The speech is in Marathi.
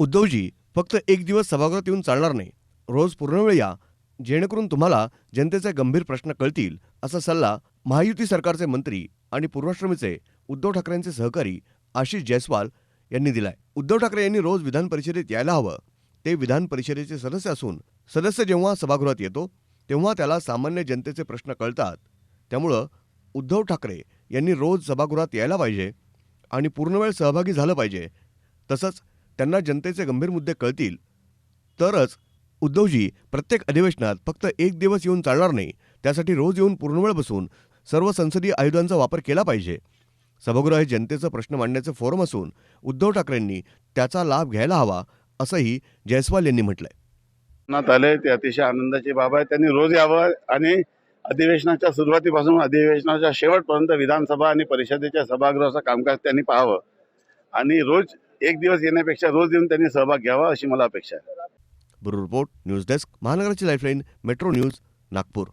उद्धवजी फक्त एक दिवस सभागृहात येऊन चालणार नाही. रोज पूर्ण वेळ या. जेणेकरून तुम्हाला जनतेचे गंभीर प्रश्न कळतील असा सल्ला महायुती सरकारचे मंत्री आणि पूर्वाश्रमीचे उद्धव ठाकरेंचे सहकारी आशिष जयस्वाल यांनी दिलाय. उद्धव ठाकरे यांनी रोज विधान परिषदेत यायला हवं. ते विधान परिषदेचे सदस्य असून सदस्य जेव्हा सभागृहात येतो तेव्हा त्याला सामान्य जनतेचे प्रश्न कळतात. त्यामुळं उद्धव ठाकरे यांनी रोज सभागृहात यायला पाहिजे आणि पूर्णवेळ सहभागी झालं पाहिजे. तसंच त्यांना जनतेचे गंभीर मुद्दे कळतील. तरच उद्धवजी प्रत्येक अधिवेशनात फक्त एक दिवस येऊन चालणार नाही त्यासाठी रोज येऊन पूर्णवेळ बसून सर्व संसदीय आयुधांचा वापर केला पाहिजे. सभागृह हे जनतेचा प्रश्न मांडण्याचं फोरम असून उद्धव ठाकरेंनी त्याचा लाभ घ्यायला हवा असंही जयस्वाल यांनी म्हटलंय. करण्यात आले ते अतिशय आनंदाची बाब आहे. त्यांनी रोज यावं आणि अधिवेशनाच्या सुरुवातीपासून अधिवेशनाच्या शेवटपर्यंत विधानसभा आणि परिषदेच्या सभागृहाचं कामकाज त्यांनी पाहावं. आणि रोज एक दिवस येण्यापेक्षा रोज येऊन त्यांनी सहभाग घ्यावा अशी मला अपेक्षा आहे. ब्युरो रिपोर्ट न्यूज डेस्क महानगराची लाईफलाईन मेट्रो न्यूज नागपूर.